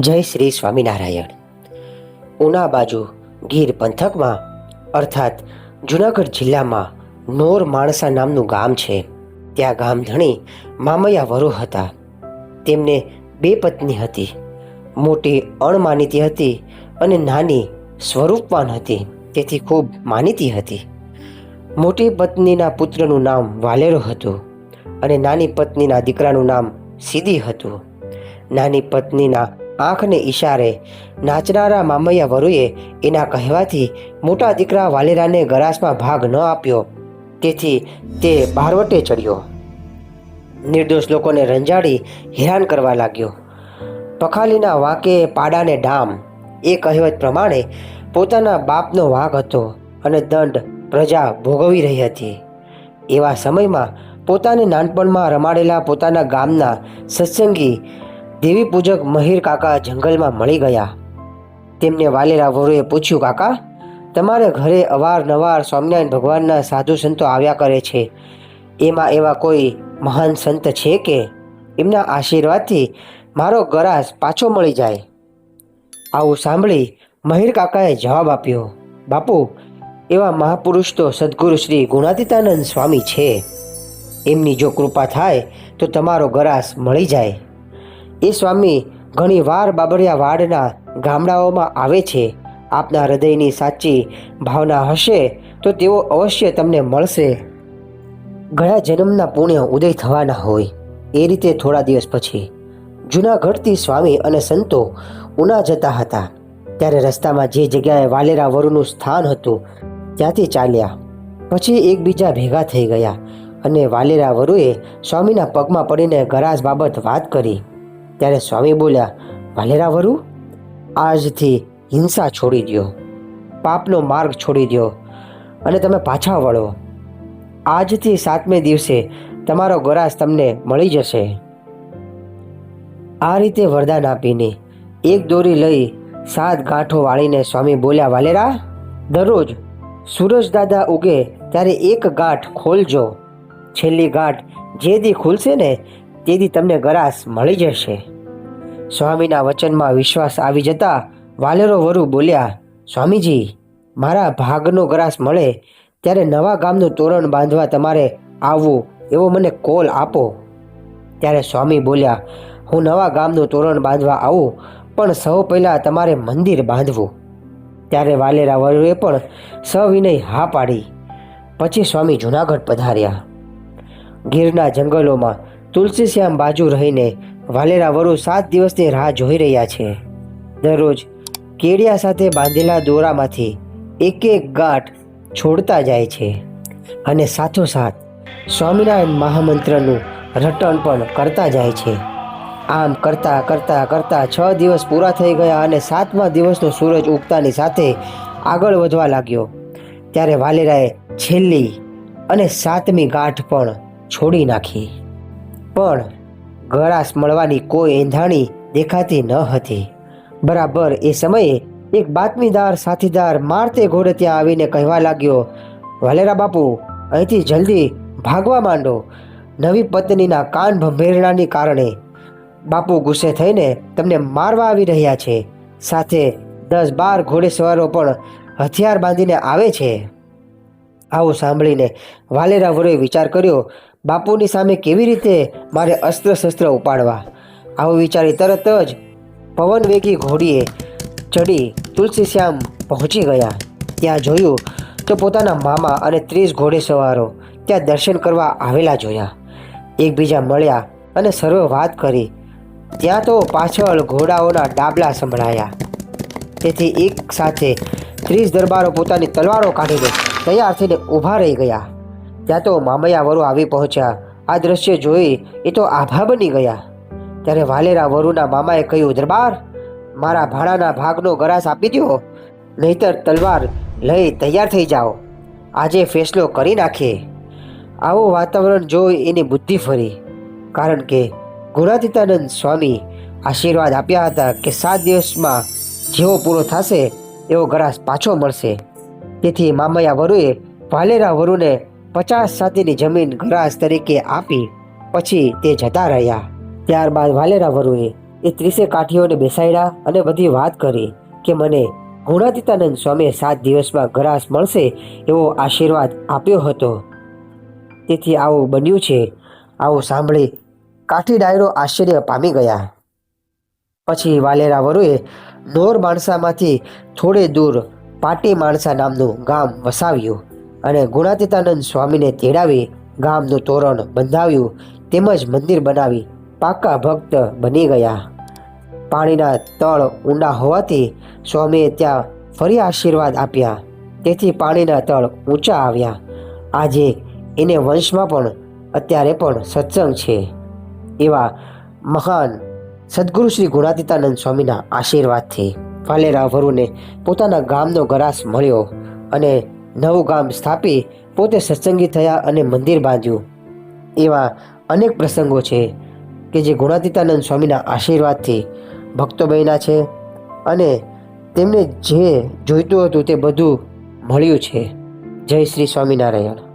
જય શ્રી સ્વામિનારાયણ. ઉના બાજુ ગીર પંથકમાં, અર્થાત જુનાગઢ જિલ્લામાં, નોર માણસા નામનું ગામ છે. ત્યાં ગામ ધણી મામૈયા વરુ હતા. તેમને બે પત્ની હતી. મોટી અણમાનીતી હતી અને નાની સ્વરૂપવાન હતી. તેથી ખૂબ માનીતી હતી. મોટી પત્નીના પુત્રનું નામ વાલેરો હતું અને નાની પત્નીના દીકરાનું નામ સીધી હતું. નાની પત્નીના આંખને ઈશારે નાચનારા મામૈયા વરુએ એના કહેવાથી મોટા દીકરા વાલેરાને ગરાસમાં ભાગ ન આપ્યો. તેથી તે બારવટે ચડ્યો. નિર્દોષ લોકોને રંજાડી હેરાન કરવા લાગ્યો. પખાલીના વાંકે પાડાને ડામ. એ કહેવત પ્રમાણે પોતાના બાપનો વાંક હતો અને દંડ પ્રજા ભોગવી રહી હતી. એવા સમયમાં પોતાને નાનપણમાં રમાડેલા પોતાના ગામના સત્સંગી દેવી પૂજક મહીર કાકા જંગલમાં મળી ગયા. તેમને વાલેરા વરુએ પૂછ્યું, કાકા, તમારે ઘરે અવારનવાર સ્વામિનારાયણ ભગવાનના સાધુ સંતો આવ્યા કરે છે. એમાં એવા કોઈ મહાન સંત છે કે? એમના આશીર્વાદથી મારો ગરાસ પાછો મળી જાય. આવું સાંભળી મહીર કાકાએ જવાબ આપ્યો, બાપુ, એવા મહાપુરુષ તો સદગુરુ શ્રી ગુણાતીતાનંદ સ્વામી છે. એમની જો કૃપા થાય તો તમારો ગરાસ મળી જાય. એ સ્વામી ઘણી વાર બાબરિયા વાડના ગામડાઓમાં આવે છે. આપના હૃદયની સાચી ભાવના હશે તો તેઓ અવશ્ય તમને મળશે. ગયા જન્મના પુણ્ય ઉદય થવાના હોય. એ રીતે થોડા દિવસ પછી જૂનાગઢથી સ્વામી અને સંતો ઉના જતા હતા. ત્યારે રસ્તામાં જે જગ્યાએ વાલેરા વરુનું સ્થાન હતું, ત્યાંથી ચાલ્યા. પછી એકબીજા ભેગા થઈ ગયા અને વાલેરા વરુએ સ્વામીના પગમાં પડીને ગરાજ બાબત વાત કરી. ત્યારે સ્વામી બોલ્યા, વાલેરા વરુ, આજથી હિંસા છોડી દો પાપનો માર્ગ છોડી દો અને તમે પાછા વળો. આજથી સાતમે દિવસે તમારો ગરાસ તમને મળી જશે. આ રીતે વરદાન આપીને એક દોરી લઈ સાત ગાંઠો વાળીને સ્વામી બોલ્યા, વાલેરા, દરરોજ સૂરજ દાદા ઉગે ત્યારે એક ગાંઠ ખોલજો. છેલ્લી ગાંઠ જે દી ખુલશે ને તે દી તમને ગરાસ મળી જશે. સ્વામીના વચનમાં વિશ્વાસ આવી જતા વાલેરો વરુ બોલ્યા, સ્વામીજી, મારા ભાગનો ગ્રાસ મળે, ત્યારે નવા ગામનું તોરણ બાંધવા તમારે આવવું એવો મને કોલ આપો. ત્યારે સ્વામી બોલ્યા, હું નવા ગામનું તોરણ બાંધવા આવું, પણ સૌ પહેલાં તમારે મંદિર બાંધવું. ત્યારે વાલેરા વરુએ પણ સવિનય હા પાડી. પછી સ્વામી જુનાગઢ પધાર્યા. ગીરના જંગલોમાં તુલસીશ્યામ બાજુ રહીને વાલેરા વરુ સાત દિવસની રાહ જોઈ રહ્યા છે. દરરોજ કેડિયા સાથે બાંધેલા દોરામાંથી એક એક ગાંઠ છોડતા જાય છે અને સાથોસાથ સ્વામિનારાયણ મહામંત્રનું રટણ પણ કરતા જાય છે. આમ કરતા કરતા કરતા છ દિવસ પૂરા થઈ ગયા અને સાતમા દિવસનો સૂરજ ઉગતાની સાથે આગળ વધવા લાગ્યો. ત્યારે વાલેરાએ છેલ્લી અને સાતમી ગાંઠ પણ છોડી નાખી. પણ ગળાશ મળવાની કોઈ એંધાણી દેખાતી ન હતી. બરાબર એ સમયે એક બાતમીદાર સાથીદાર મારતે ઘોડે ત્યાં આવીને કહેવા લાગ્યો, વાલેરા બાપુ, અહીંથી જલ્દી ભાગવા માંડો. નવી પત્નીના કાન ભંભેરણાની કારણે બાપુ ગુસ્સે થઈને તમને મારવા આવી રહ્યા છે. સાથે દસ બાર ઘોડેસવારો પણ હથિયાર બાંધીને આવે છે. આવું સાંભળીને વાલેરા વરોએ વિચાર કર્યો બાપુની સામે કેવી રીતે મારે અસ્ત્ર શસ્ત્ર ઉપાડવા? આવું વિચારી તરત જ પવન વેગી ઘોડીએ ચડી તુલસીશ્યામ પહોંચી ગયા. ત્યાં જોયું તો પોતાના મામા અને ત્રીસ ઘોડેસવારો ત્યાં દર્શન કરવા આવેલા જોયા. એકબીજા મળ્યા અને સર્વ વાત કરી. ત્યાં તો પાછળ ઘોડાઓના ડાબલા સંભળાયા. તેથી એક સાથે ત્રીસ દરબારો પોતાની તલવારો કાઢીને તૈયાર થઈને ઊભા રહી ગયા. ત્યાં તો મામૈયા વરુ આવી પહોંચ્યા. આ દ્રશ્ય જોઈ એ તો આભા બની ગયા. ત્યારે વાલેરા વરુના મામાએ કહ્યું, દરબાર, મારા ભાડાના ભાગનો ગરાસ આપી દો નહીતર તલવાર લઈ તૈયાર થઈ જાઓ. આજે ફેસલો કરી નાખીએ આવું વાતાવરણ જોઈ એની બુદ્ધિ ફરી. કારણ કે ગુણાતીતાનંદ સ્વામી આશીર્વાદ આપ્યા હતા કે સાત દિવસમાં જેવો પૂરો થશે, એવો ગરાસ પાછો મળશે. તેથી મામૈયા વરુએ વાલેરા વરુને પચાસ સાથેની જમીન ઘરાસ તરીકે આપી પછી તે જતા રહ્યા. ત્યારબાદ વાલેરા વરુએ એ ત્રીસે કાઠીઓને બેસાડ્યા અને બધી વાત કરી કે મને ગુણાતીતાનંદ સ્વામીએ સાત દિવસમાં ગરાસ મળશે એવો આશીર્વાદ આપ્યો હતો. તેથી આવું બન્યું છે. આવું સાંભળી કાઠી ડાયરો આશ્ચર્ય પામી ગયા. પછી વાલેરા વરુએ નોર માણસામાંથી થોડે દૂર પાટી માણસા નામનું ગામ વસાવ્યું. અને ગુણાતીતાનંદ સ્વામીને તેડાવી ગામનું તોરણ બંધાવ્યું. તેમજ મંદિર બનાવી પાકા ભક્ત બની ગયા. પાણીના તળ ઊંડા હોવાથી સ્વામીએ ત્યાં ફરી આશીર્વાદ આપ્યા. તેથી પાણીના તળ ઊંચા આવ્યા. આજે એને વંશમાં પણ અત્યારે પણ સત્સંગ છે. એવા મહાન સદગુરુ શ્રી ગુણાતીતાનંદ સ્વામીના આશીર્વાદથી વાલેરા વરુને પોતાના ગામનો ગરાસ મળ્યો અને નવું ગામ સ્થાપી પોતે સત્સંગી થયા અને મંદિર બાંધ્યું. એવા અનેક પ્રસંગો છે કે જે ગુણાતીતાનંદ સ્વામીના આશીર્વાદથી ભક્તો બન્યા છે અને તેમને જે જોઈતું હતું તે બધું મળ્યું છે. જય શ્રી સ્વામિનારાયણ.